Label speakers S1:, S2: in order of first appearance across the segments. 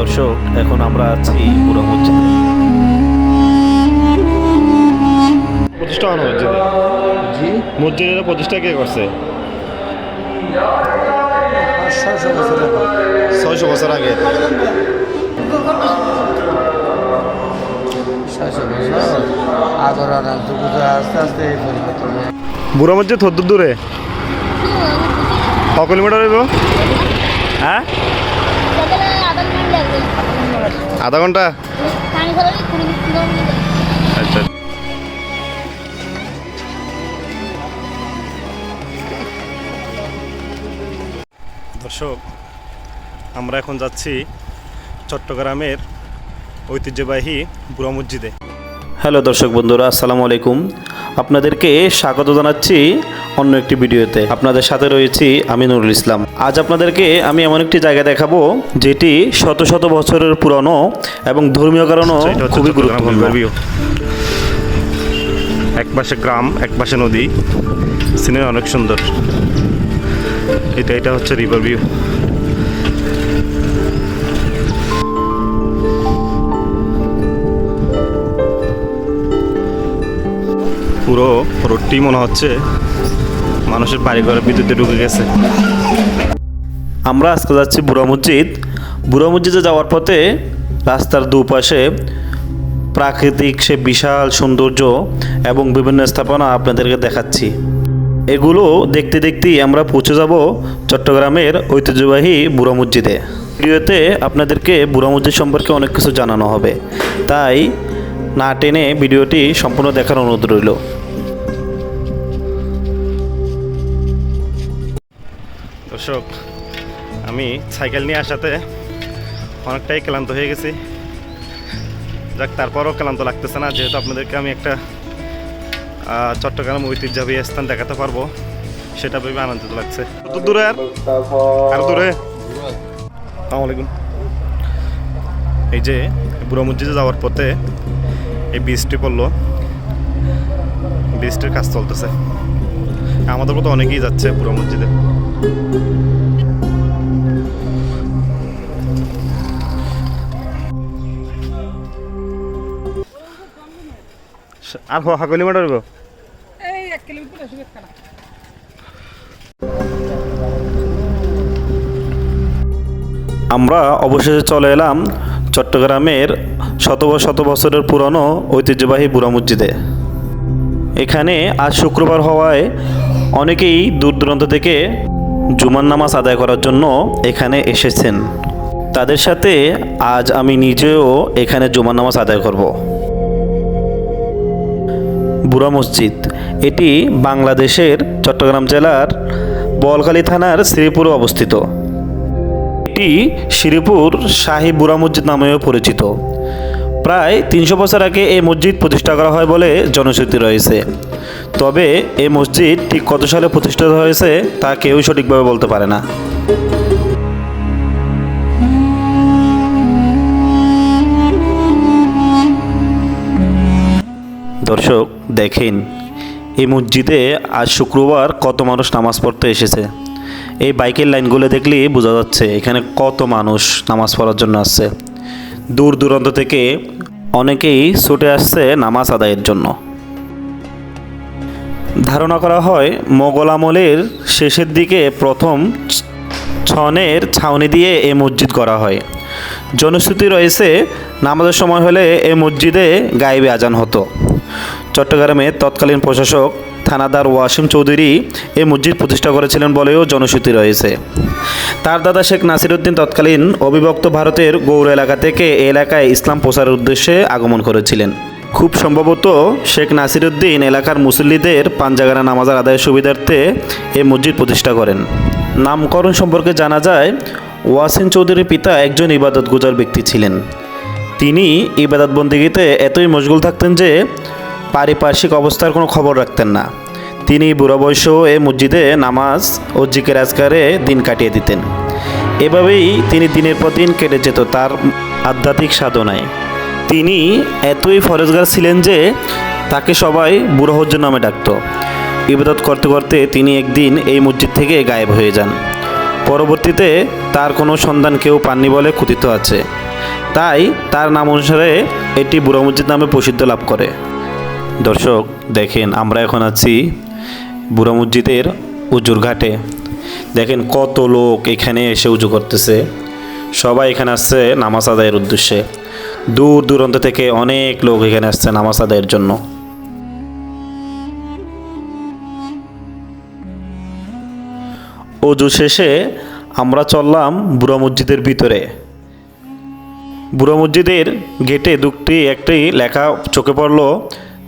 S1: দর্শক এখন আমরা আছি পুরা মসজিদে প্রতিষ্ঠা হন মসজিদে মসজিদের প্রতিষ্ঠা কে করছে
S2: ছয়শো বছর আগে
S1: বুড়া মসজিদ হদ্দুর দূরে ক কিলোমিটার হইব হ্যাঁ আধা ঘন্টা আচ্ছা দর্শক আমরা এখন যাচ্ছি চট্টগ্রামের ঐতিহ্যবাহী বুড়া মসজিদে হ্যালো দর্শক বন্ধুরা আসসালামু আলাইকুম আপনাদেরকে স্বাগত জানাচ্ছি অন্য একটি ভিডিওতে আপনাদের সাথে রয়েছি আমি নুরুল ইসলাম আজ আপনাদেরকে আমি এমন একটি জায়গা দেখাবো যেটি শত শত বছরের পুরনো এবং ধর্মীয় কারণও আচ্ছা, খুবই গুরুত্বপূর্ণ এক পাশে গ্রাম এক পাশে নদী সিনেমা অনেক সুন্দর এটা এটা হচ্ছে রিভার ভিউ পুরো রোডটি মনে হচ্ছে মানুষের বাড়িঘরের বিদ্যুতে ঢুকে গেছে আমরা আজকে যাচ্ছি বুড়া মসজিদ বুড়া মসজিদে যাওয়ার পথে রাস্তার দুপাশে প্রাকৃতিক সে বিশাল সৌন্দর্য এবং বিভিন্ন স্থাপনা আপনাদেরকে দেখাচ্ছি এগুলো দেখতে দেখতেই আমরা পৌঁছে যাব চট্টগ্রামের ঐতিহ্যবাহী বুড়া মসজিদে ভিডিওতে আপনাদেরকে বুড়া মসজিদ সম্পর্কে অনেক কিছু জানানো হবে তাই না টেনে ভিডিওটি সম্পূর্ণ দেখার অনুরোধ রইল দর্শক আমি সাইকেল নিয়ে আসাতে অনেকটাই ক্লান্ত হয়ে গেছি যাক তারপরও ক্লান্ত লাগতেছে না যেহেতু আপনাদেরকে আমি একটা চট্টগ্রাম ঐতিহ্যবাহী স্থান দেখাতে পারবো সেটা ভেবে আনন্দিত লাগছে কত দূরে আর আর দূরে আসসালামু আলাইকুম এই যে বুড়ো মসজিদে যাওয়ার পথে এই বৃষ্টি পড়লো বৃষ্টির কাজ চলতেছে আমাদের মতো অনেকেই যাচ্ছে পুরো মসজিদে আর হাগলি মাটার গো আমরা অবশেষে চলে এলাম চট্টগ্রামের শত শত বছরের পুরনো ঐতিহ্যবাহী বুড়া মসজিদে এখানে আজ শুক্রবার হওয়ায় অনেকেই দূর দূরান্ত থেকে জুমার নামাজ আদায় করার জন্য এখানে এসেছেন তাদের সাথে আজ আমি নিজেও এখানে জুমার নামাজ আদায় করব বুড়া মসজিদ এটি বাংলাদেশের চট্টগ্রাম জেলার বলকালী থানার শ্রীপুরে অবস্থিত এটি শ্রীপুর শাহী বুড়া মসজিদ নামেও পরিচিত প্রায় তিনশো বছর আগে এই মসজিদ প্রতিষ্ঠা করা হয় বলে জনশ্রুতি রয়েছে তবে এই মসজিদ ঠিক কত সালে প্রতিষ্ঠিত হয়েছে তা কেউ সঠিকভাবে বলতে পারে না দর্শক দেখেন এই মসজিদে আজ শুক্রবার কত মানুষ নামাজ পড়তে এসেছে এই বাইকের লাইনগুলো দেখলে বোঝা যাচ্ছে এখানে কত মানুষ নামাজ পড়ার জন্য আসছে দূর দূরান্ত থেকে অনেকেই ছুটে আসছে নামাজ আদায়ের জন্য ধারণা করা হয় মোগল আমলের শেষের দিকে প্রথম ছনের ছাউনি দিয়ে এ মসজিদ করা হয় জনশ্রুতি রয়েছে নামাজের সময় হলে এ মসজিদে গায়েবে আজান হতো চট্টগ্রামের তৎকালীন প্রশাসক থানাদার ওয়াসিম চৌধুরী এই মসজিদ প্রতিষ্ঠা করেছিলেন বলেও জনশ্রুতি রয়েছে তার দাদা শেখ নাসিরউদ্দিন তৎকালীন অবিভক্ত ভারতের গৌর এলাকা থেকে এলাকায় ইসলাম প্রচারের উদ্দেশ্যে আগমন করেছিলেন খুব সম্ভবত শেখ উদ্দিন এলাকার মুসল্লিদের পাঞ্জাগারা নামাজার আদায়ের সুবিধার্থে এই মসজিদ প্রতিষ্ঠা করেন নামকরণ সম্পর্কে জানা যায় ওয়াসিম চৌধুরীর পিতা একজন ইবাদত গুজার ব্যক্তি ছিলেন তিনি ইবাদতবন্দিগিতে এতই মশগুল থাকতেন যে পারিপার্শ্বিক অবস্থার কোনো খবর রাখতেন না তিনি বুড়ো বয়সেও এ মসজিদে নামাজ ও জিকের আজগারে দিন কাটিয়ে দিতেন এভাবেই তিনি দিনের পর দিন কেটে যেত তার আধ্যাত্মিক সাধনায় তিনি এতই ফরেজগার ছিলেন যে তাকে সবাই বুড়ো হজ্জ নামে ডাকত ইবাদত করতে করতে তিনি একদিন এই মসজিদ থেকে গায়েব হয়ে যান পরবর্তীতে তার কোনো সন্ধান কেউ পাননি বলে কথিত আছে তাই তার নাম অনুসারে এটি বুড়ো মসজিদ নামে প্রসিদ্ধ লাভ করে দর্শক দেখেন আমরা এখন আছি বুড়া মসজিদের উজুর ঘাটে দেখেন কত লোক এখানে এসে উজু করতেছে সবাই এখানে আসছে নামাজ আদায়ের উদ্দেশ্যে দূর দূরান্ত থেকে অনেক লোক এখানে আসছে নামাজ আদায়ের জন্য অজু শেষে আমরা চললাম বুড়া মসজিদের ভিতরে বুড়া মসজিদের গেটে দুটি একটি লেখা চোখে পড়লো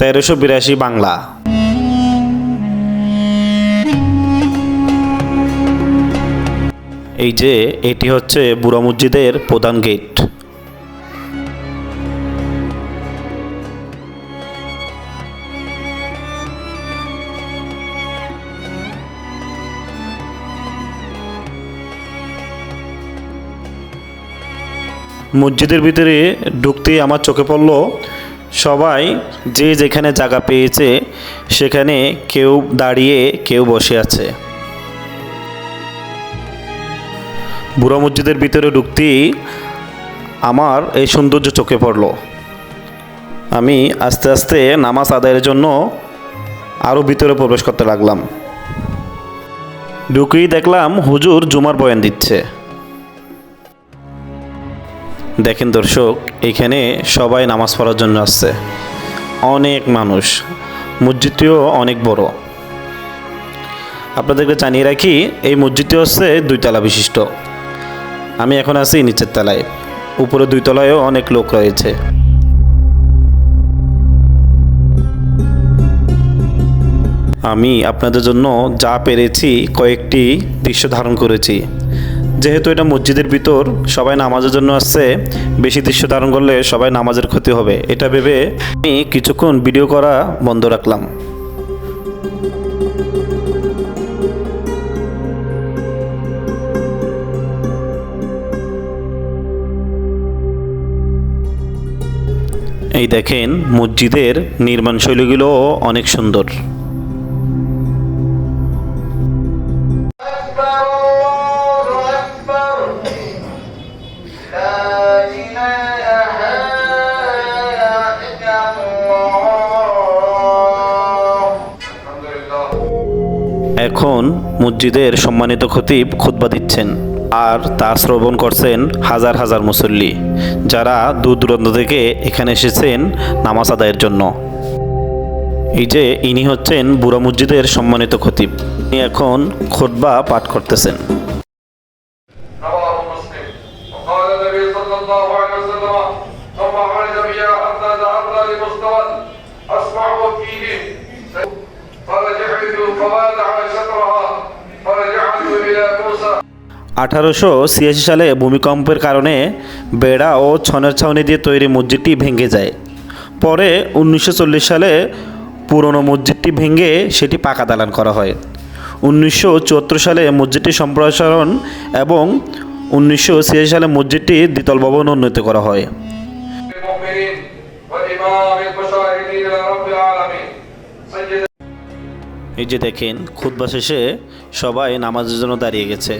S1: তেরোশো বিরাশি বাংলা এই যে এটি হচ্ছে বুড়া মসজিদের প্রধান গেট মসজিদের ভিতরে ঢুকতেই আমার চোখে পড়ল সবাই যে যেখানে জায়গা পেয়েছে সেখানে কেউ দাঁড়িয়ে কেউ বসে আছে বুড়া মসজিদের ভিতরে ঢুকতেই আমার এই সৌন্দর্য চোখে পড়ল আমি আস্তে আস্তে নামাজ আদায়ের জন্য আরও ভিতরে প্রবেশ করতে লাগলাম ঢুকেই দেখলাম হুজুর জুমার বয়ান দিচ্ছে দেখেন দর্শক এখানে সবাই নামাজ পড়ার জন্য আসছে অনেক মানুষ মসজিদটিও অনেক বড় আপনাদেরকে জানিয়ে রাখি এই মসজিদটি হচ্ছে দুইতলা বিশিষ্ট আমি এখন আছি নিচের তলায় উপরে দুইতলায়ও অনেক লোক রয়েছে আমি আপনাদের জন্য যা পেরেছি কয়েকটি দৃশ্য ধারণ করেছি যেহেতু এটা মসজিদের ভিতর সবাই নামাজের জন্য আসছে বেশি দৃশ্য ধারণ করলে সবাই নামাজের ক্ষতি হবে এটা ভেবে আমি কিছুক্ষণ ভিডিও করা বন্ধ রাখলাম এই দেখেন মসজিদের নির্মাণ শৈলীগুলো অনেক সুন্দর তখন মসজিদের সম্মানিত খতিব খুতবা দিচ্ছেন আর তা শ্রবণ করছেন হাজার হাজার মুসল্লি যারা দূর দূরান্ত থেকে এখানে এসেছেন নামাজ আদায়ের জন্য এই যে ইনি হচ্ছেন বুড়া মসজিদের সম্মানিত খতিব এখন খোদবা পাঠ করতেছেন আঠারোশো ছিয়াশি সালে ভূমিকম্পের কারণে বেড়া ও ছনের ছাউনি দিয়ে তৈরি মসজিদটি ভেঙে যায় পরে উনিশশো সালে পুরনো মসজিদটি ভেঙে সেটি পাকা দালান করা হয় উনিশশো সালে মসজিদটি সম্প্রসারণ এবং উনিশশো সালে মসজিদটি দ্বিতল ভবন উন্নীত করা হয় এই যে দেখেন খুদ্া শেষে সবাই নামাজের জন্য দাঁড়িয়ে গেছে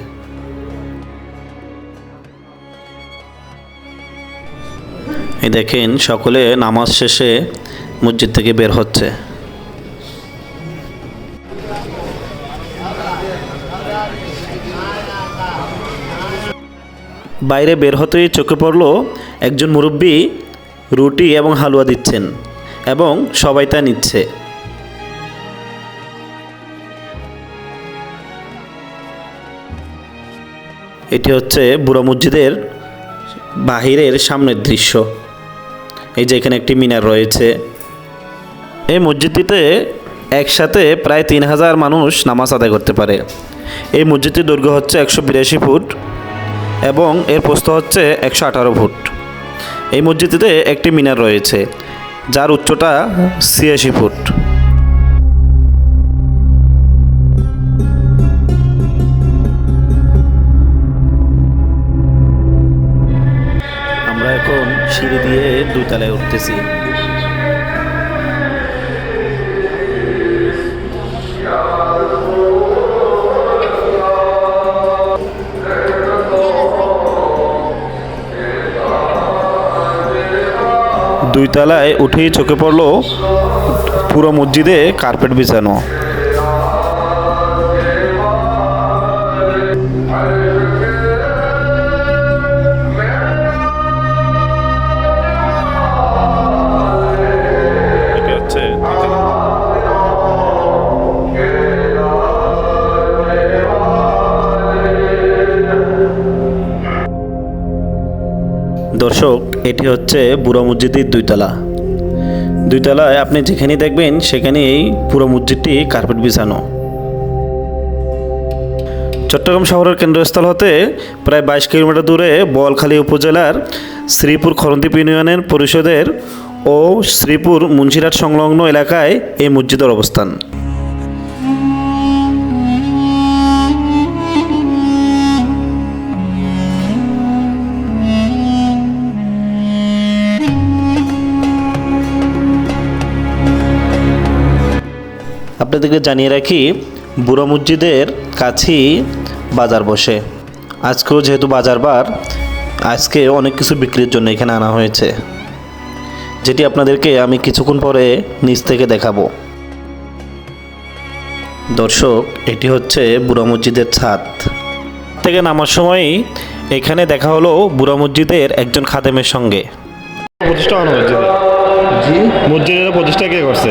S1: এই দেখেন সকলে নামাজ শেষে মসজিদ থেকে বের হচ্ছে বাইরে বের হতেই চোখে পড়ল একজন মুরব্বী রুটি এবং হালুয়া দিচ্ছেন এবং সবাই তা নিচ্ছে এটি হচ্ছে বুড়া মসজিদের বাহিরের সামনের দৃশ্য এই যে এখানে একটি মিনার রয়েছে এই মসজিদটিতে একসাথে প্রায় তিন হাজার মানুষ নামাজ আদায় করতে পারে এই মসজিদটির দৈর্ঘ্য হচ্ছে একশো বিরাশি ফুট এবং এর প্রস্থ হচ্ছে একশো আঠারো ফুট এই মসজিদটিতে একটি মিনার রয়েছে যার উচ্চতা ছিয়াশি ফুট করতেছি দুই তলায় উঠেই চোখে পড়ল পুরো মসজিদে কার্পেট বিছানো দর্শক এটি হচ্ছে বুড়ো মসজিদের দুইতলা দুইতলায় আপনি যেখানেই দেখবেন সেখানে এই পুরো মসজিদটি কার্পেট বিছানো চট্টগ্রাম শহরের কেন্দ্রস্থল হতে প্রায় বাইশ কিলোমিটার দূরে বলখালী উপজেলার শ্রীপুর খরন্দীপ ইউনিয়নের পরিষদের ও শ্রীপুর মুন্সিরাট সংলগ্ন এলাকায় এই মসজিদের অবস্থান আপনাদেরকে জানিয়ে রাখি বুড়ো মসজিদের কাছেই বাজার বসে আজকেও যেহেতু বাজার বার আজকে অনেক কিছু বিক্রির জন্য এখানে আনা হয়েছে যেটি আপনাদেরকে আমি কিছুক্ষণ পরে নিচ থেকে দেখাবো দর্শক এটি হচ্ছে বুড়ো মসজিদের ছাদ থেকে নামার সময়ই এখানে দেখা হলো বুড়ো মসজিদের একজন খাদেমের সঙ্গে প্রতিষ্ঠা মসজিদের প্রতিষ্ঠা কে করছে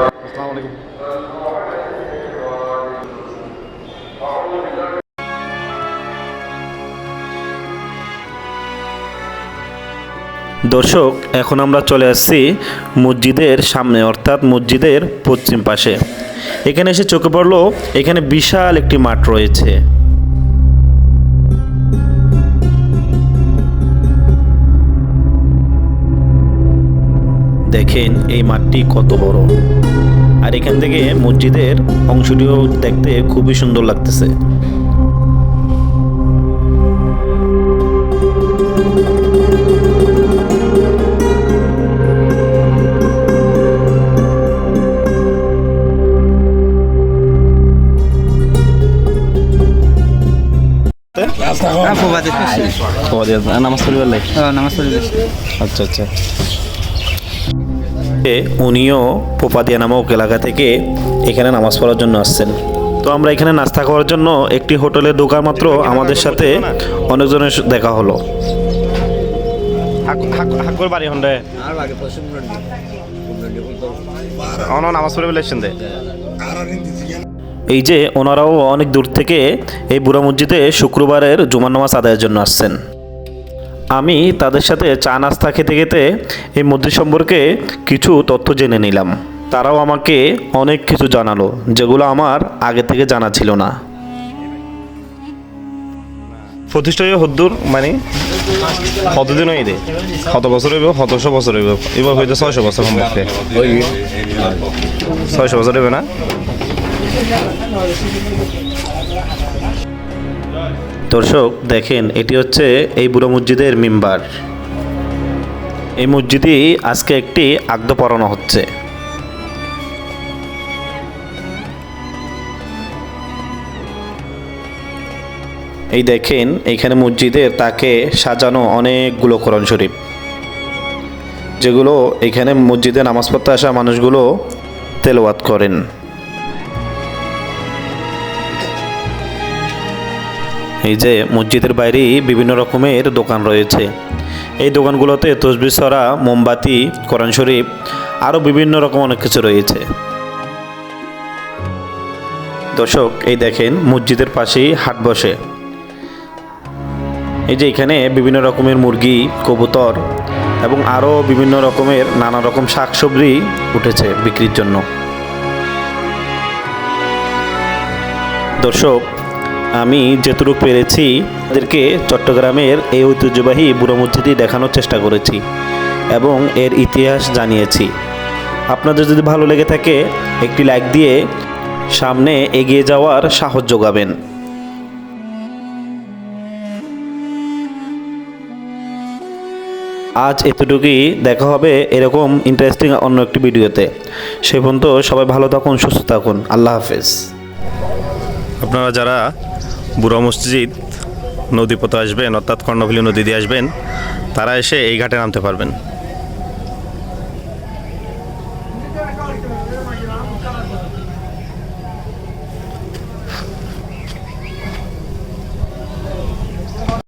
S1: দর্শক এখন আমরা চলে আসছি মসজিদের সামনে অর্থাৎ মসজিদের পশ্চিম পাশে এখানে এসে চোখে পড়লো এখানে বিশাল একটি মাঠ রয়েছে দেখেন এই মাঠটি কত বড় আর এখান থেকে মসজিদের অংশটিও দেখতে খুবই সুন্দর লাগতেছে আচ্ছা, আচ্ছা। উনিও পোপাদিয়া নামক এলাকা থেকে এখানে নামাজ পড়ার জন্য আসছেন তো আমরা এখানে নাস্তা করার জন্য একটি হোটেলে ঢোকার মাত্র আমাদের সাথে অনেকজনের দেখা হলো নামাজ পড়ে বলেছেন এই যে ওনারাও অনেক দূর থেকে এই বুড়া মসজিদে শুক্রবারের জুমার নামাজ আদায়ের জন্য আসছেন আমি তাদের সাথে চা নাস্তা খেতে খেতে এই মসজিদ সম্পর্কে কিছু তথ্য জেনে নিলাম তারাও আমাকে অনেক কিছু জানালো যেগুলো আমার আগে থেকে জানা ছিল না প্রতিষ্ঠায় হদ্দুর মানে কতদিন রে কত বছর হইব কতশো বছর হইব এবার হইতে ছয়শো বছর ছয়শো বছর হইবে না দর্শক দেখেন এটি হচ্ছে এই বুড়ো মসজিদের মেম্বার এই মসজিদে আজকে একটি আগ্দ পড়ানো হচ্ছে এই দেখেন এখানে মসজিদের তাকে সাজানো অনেকগুলো কোরআন শরীফ যেগুলো এখানে মসজিদে নামাজ পড়তে আসা মানুষগুলো তেলওয়াত করেন এই যে মসজিদের বাইরেই বিভিন্ন রকমের দোকান রয়েছে এই দোকানগুলোতে তসবি সরা মোমবাতি কোরআন শরীফ আরও বিভিন্ন রকম অনেক কিছু রয়েছে দর্শক এই দেখেন মসজিদের পাশেই হাট বসে এই যে এখানে বিভিন্ন রকমের মুরগি কবুতর এবং আরও বিভিন্ন রকমের নানা রকম শাকসবজি উঠেছে বিক্রির জন্য দর্শক আমি যেটুকু পেরেছি তাদেরকে চট্টগ্রামের এই ঐতিহ্যবাহী বুড়ো মসজিদটি দেখানোর চেষ্টা করেছি এবং এর ইতিহাস জানিয়েছি আপনাদের যদি ভালো লেগে থাকে একটি লাইক দিয়ে সামনে এগিয়ে যাওয়ার সাহস যোগাবেন আজ এতটুকুই দেখা হবে এরকম ইন্টারেস্টিং অন্য একটি ভিডিওতে সে পর্যন্ত সবাই ভালো থাকুন সুস্থ থাকুন আল্লাহ হাফেজ আপনারা যারা বুড়া মসজিদ নদীপথে আসবেন অর্থাৎ কর্ণফুলী নদী দিয়ে আসবেন তারা এসে এই ঘাটে নামতে পারবেন